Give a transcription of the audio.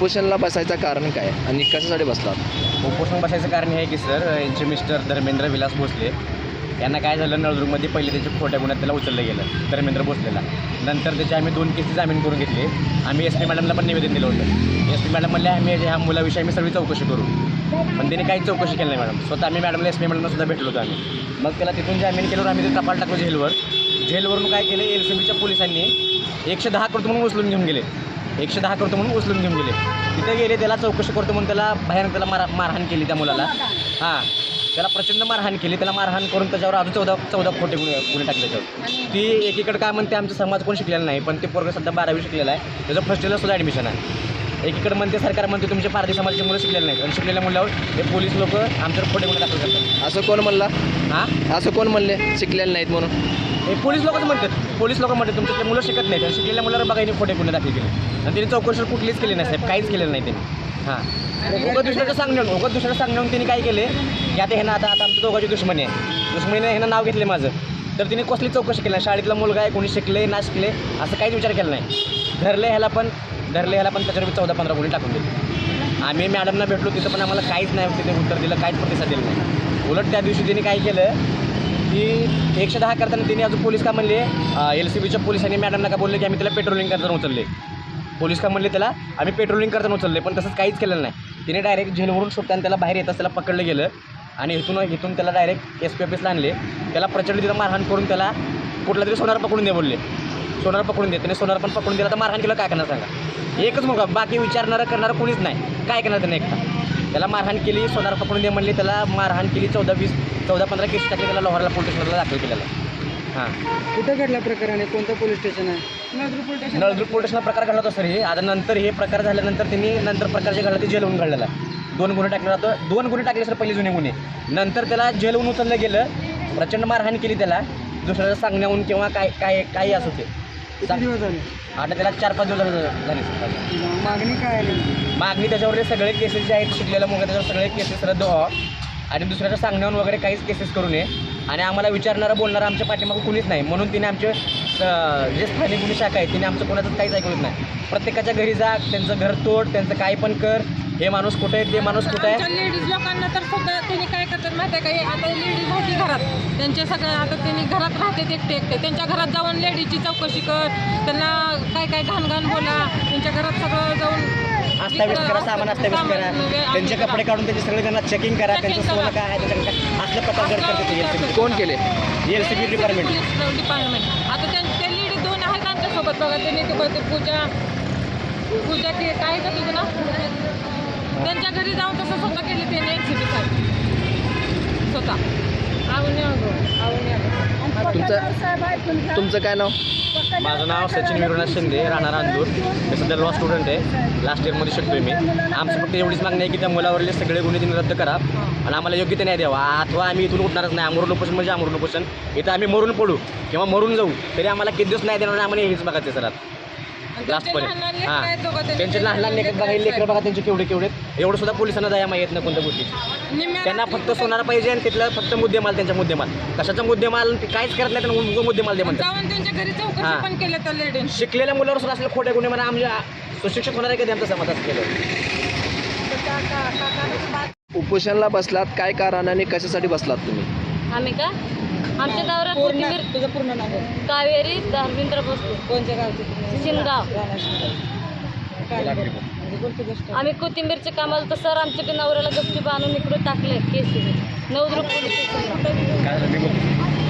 उपोषणला बसायचं कारण काय? आणि कशासाठी बसला उपोषण बसायचं कारण हे आहे की सर यांचे मिस्टर धर्मेंद्र विलास भोसले यांना काय झालं नळदुर्गमध्ये पहिले त्याच्या खोट्या गुन्ह्यात त्याला उचललं गेलं धर्मेंद्र भोसलेला. नंतर त्याचे आम्ही दोन केसी जामीन करून घेतले. आम्ही एस पी मॅडमला पण निवेदन दिलं होतं. एस पी मॅडम म्हणले आम्ही ह्या मुलाविषयी आम्ही सगळी चौकशी करू. पण त्याने काहीच चौकशी केली नाही मॅडम. स्वतः आम्ही मॅडमला एस पी मॅडमला सुद्धा भेटलो होतो आम्ही. मग त्याला तिथून जामीन केल्यावर आम्ही ते टपाल टाकलो झेलवर झेलवरून काय केलं एल सी बीच्या पोलिसांनी एकशे दहा करतो म्हणून उचलून घेऊन गेले. एकशे दहा करतो म्हणून उचलून घेऊन गेले. तिथे गेले त्याला चौकशी करतो म्हणून त्याला भयानक त्याला मारा मारहाण केली त्या मुलाला. हां. त्याला प्रचंड मारहाण केली. त्याला मारहाण करून त्याच्यावर अजून चौदा चौदा खोटे गुन्हे गुन्हे टाकले त्याच्यावर. ती एकीकडे काय म्हणते आमचा समाज कोण शिकलेला नाही पण ते पोरगं सध्या बारावी शिकलेला आहे. त्याचं फर्स्ट इयरला सुद्धा ॲडमिशन आहे. एकीकडे म्हणते सरकार म्हणते तुमचे पारधी समाजाची मुलं शिकलेले नाहीत. आणि शिकलेल्या मुलावर हे पोलीस लोक आमच्यावर खोटे गुन्हे दाखल करतात. असं कोण म्हणला? हां? असं कोण म्हणले? शिकलेले नाहीत म्हणून. हे पोलीस लोकच म्हणतात. पोलीस लोक म्हणतात तुमचे ते मुलं शिकत नाहीत. आणि शिकलेल्या मुलावर बघा यांनी खोटे गुन्हे दाखल केले. आणि त्यांनी चौकशी कुठलीच केली नाही साहेब. काहीच केलेलं नाही त्यांनी. हां. उगत दुसऱ्याचं सांगण्यावर उगत दुसऱ्याचं सांगण्यावर त्यांनी काय केले? की आता ह्यानं आता आता आमच्या दोघांची दुश्मनी आहे. दुश्मनीने ह्यानं नाव घेतले माझं. तर तिने कसली चौकशी केली नाही? शाळेतला मुलगा आहे कोणी शिकले ना शिकले असं काहीच विचार केला नाही. धरले ह्याला पण धरले याला पण त्याच्यावर चौदा पंधरा गोळी टाकून दिली. आम्ही मॅडमना भेटलो तिथं पण आम्हाला काहीच नाही तिथे उत्तर दिलं काहीच प्रतिसाद दिला नाही. उलट त्या दिवशी तिने काय केलं की एकशे दहा करताना तिने अजून पोलीस का म्हणले एल सी बीच्या पोलिसांनी मॅडमना का बोलले की आम्ही त्याला पेट्रोलिंग करताना उचलले. पोलीस का म्हणले त्याला आम्ही पेट्रोलिंग करताना उचलले पण तसंच काहीच केलेलं नाही. तिने डायरेक्ट जेलवरून सुटताना त्याला बाहेर येताच त्याला पकडलं गेलं आणि इथून इथून त्याला डायरेक्ट एस पी ऑफिसला आणले. त्याला प्रचंड तिथं मारहाण करून त्याला कुठला तरी सोनार पकडून दे बोलले. सोनार पकडून दे त्याने सोनार पण पकडून दिला तर मारहाण केलं काय करणार सांगा? एकच मुलगा बाकी विचारणारं करणारं कोणीच नाही. काय करणार त्याने एकटा? त्याला मारहाण केली सोनार पकडून दे म्हणले त्याला मारहाण केली चौदा वीस चौदा पंधरा केस टाकले त्याला लोहारला पोलीस स्टेशनला दाखल केलेला. हां. कुठं घडलं प्रकरण आहे कोणतं पोलीस स्टेशन आहे? नळदुर्ग पोलीस स्टेशनला. प्रकार घडला होता सर हे. आता नंतर हे प्रकार झाल्यानंतर त्यांनी नंतर प्रकार जे घडला ते जेलहून घडलेला दोन गुन्हे टाकले जातं दोन गुन्हे टाकले सर पहिले जुने गुन्हे. नंतर त्याला जेलहून उचललं गेलं. प्रचंड मारहाण केली त्याला. दुसऱ्याला सांगण्याहून किंवा काय काय काही असू ते किती दिवस झाले? आता त्याला चार पाच दिवस झाले झाले. सर मागणी काय आहे नेमकी? मागणी त्याच्यावर सगळे केसेस जे आहेत शिकलेल्या मुलं त्याच्यावर सगळे केसेस रद्द व्हावं. आणि दुसऱ्याच्या सांगण्यावर वगैरे काहीच केसेस करू नये. आणि आम्हाला विचारणारं बोलणारं आमच्या पाठीमागं कुणीच नाही. म्हणून तिने आमचे अं, जे स्थानिक गुन्हे शाखा आहे तिने आमचं कोणाचंच काहीच ऐकलं नाही. प्रत्येकाच्या घरी जा त्यांचं घर तोड त्यांचं काय पण कर. हे माणूस कुठे आहे ते माणूस कुठे आहे? लेडीज लोकांना तर माहिती आहे का हे आता लेडीज होती घरात. त्यांचे सगळे आता त्यांनी घरात राहते एकटे एकटे. त्यांच्या घरात जाऊन लेडीजची चौकशी कर त्यांना काय काय घाण घाण बोला त्यांच्या घरात सगळं जाऊन अस्ताव्यस्त करा सामान अस्ताव्यस्त करा त्यांचे कपडे काढून त्यांचे सगळे त्यांना चेकिंग करा त्यांचं सोनं काय आहे त्याच्याकडे काय असल्या प्रकार जर करते एल सी कोण केले? L C B department department आता त्यां- ते लेडीज दोन आहेत आमच्यासोबत बघा त्यांनी ते बघते पूजा पूजा के काय का तुझं ना त्यांच्या घरी जाऊन तसं स्वतः केली त्यांनी एन सी बी साहेब अगो तुमचं तुमचं काय नाव? माझं नाव सचिन विरुनाथ शिंदे राहणार अंदूर. मी सध्या लॉ स्टुडंट आहे. लास्ट इयरमध्ये शिकतोय मी. आमचं फक्त एवढीच मागणी आहे की त्या मुलावरले सगळे गुन्हे त्यांनी रद्द करा. आणि आम्हाला योग्य ते न्याय द्यावा. अथवा आम्ही इथून उठणारच नाही. अमरून उपोषण म्हणजे अमरून उपोषण इथं आम्ही मरून पडू. किंवा मरून जाऊ. तरी आम्हाला किती दिवस नाही देणार नाही आम्हाला हेच बघायचं सर आता लास्ट पर्यंत. हां. त्यांनी त्यांचे लहान लहान लेकर बघा लेकर बघा त्यांचे केवढे केवढे. एवढं सुद्धा पोलिसांना दया माहीत नाही कोणत्या गोष्टी त्यांना फक्त सोनार पाहिजे आणि तिथलं फक्त मुद्देमाल त्यांच्या मुद्देमाल. कशाचा मुद्देमाल? ते काहीच करत नाही त्यांना उगाच मुद्देमाल दे म्हणतात. जाऊन त्यांच्या घरी चौकशी हां. पण केलं त्या लेडीने शिकलेल्या मुलावर सुद्धा असले खोटे गुन्हे म्हणा आमच्या सुशिक्षित होणार आहे कधी आमचं समाज असं केलं? उपोषणला बसलात काय कारण आणि कशासाठी बसलात तुम्ही? आम्ही का? आमच्या दौऱ्यात कोथिंबीर तुझं पूर्ण नाव बोल. कावेरी धर्मेंद्र बसतो कोणत्या गावचे शिनगाव राणा शिंदे. काय नाही. म्हणजे कोणती गोष्ट? आम्ही कोथिंबीरचे कामाला तर सर आमच्या बी नवऱ्याला गपचूप आणून इकडे टाकले केस पोलीस स्टेशनला